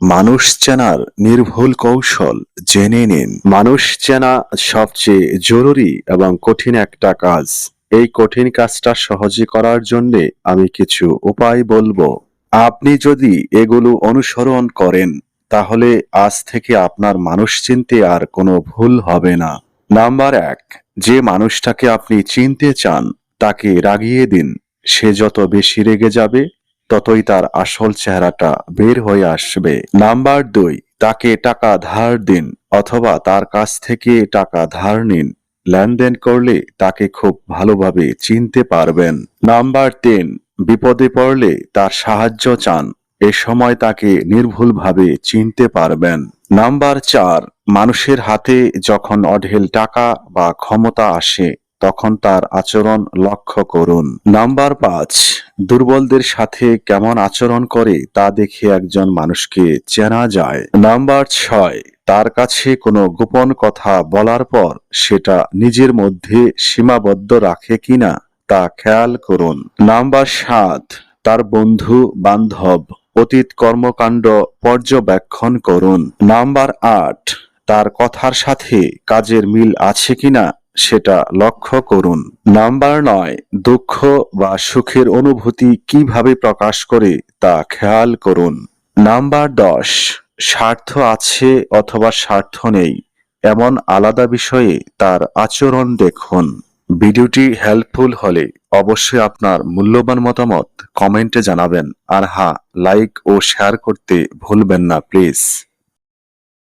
মানুষ চেনার নির্ভুল কৌশল জেনে নিন। মানুষ চেনা সবচেয়ে জরুরি এবং কঠিন একটা কাজ। এই কঠিন কাজটা সহজে করার জন্য আমি কিছু উপায় বলব। আপনি যদি এগুলো অনুসরণ করেন, তাহলে আজ থেকে আপনার মানুষ চিনতে আর কোনো ভুল হবে না। নাম্বার এক, যে মানুষটাকে আপনি চিনতে চান, তাকে রাগিয়ে দিন। সে যত বেশি রেগে যাবে ততই তার আসল চেহারাটা বের হয়ে আসবে। নাম্বার দুই, তাকে টাকা ধার দিন অথবা তার কাছ থেকে টাকা ধার নিন। লেনদেন করলে তাকে খুব ভালোভাবে চিনতে পারবেন। নাম্বার তিন, বিপদে পড়লে তার সাহায্য চান। এ সময় তাকে নির্ভুলভাবে চিনতে পারবেন। নাম্বার চার, মানুষের হাতে যখন অঢেল টাকা বা ক্ষমতা আসে তখন তার আচরণ লক্ষ্য করুন। নাম্বার পাঁচ, দুর্বলদের সাথে কেমন আচরণ করে তা দেখে একজন মানুষকে চেনা যায়। নাম্বার ছয়, তার কাছে কোনো গোপন কথা বলার পর সেটা নিজের মধ্যে সীমাবদ্ধ রাখে কিনা তা খেয়াল করুন। নাম্বার সাত, তার বন্ধু, বান্ধব, অতীত কর্মকাণ্ড পর্যবেক্ষণ করুন। নাম্বার আট, তার কথার সাথে কাজের মিল আছে কিনা সেটা লক্ষ্য করুন। নাম্বার নয়, দুঃখ বা সুখের অনুভূতি কীভাবে প্রকাশ করে তা খেয়াল করুন। নাম্বার দশ, স্বার্থ আছে অথবা স্বার্থ নেই, এমন আলাদা বিষয়ে তার আচরণ দেখুন। ভিডিওটি হেল্পফুল হলে অবশ্যই আপনার মূল্যবান মতামত কমেন্টে জানাবেন। আর হ্যাঁ লাইক ও শেয়ার করতে ভুলবেন না প্লিজ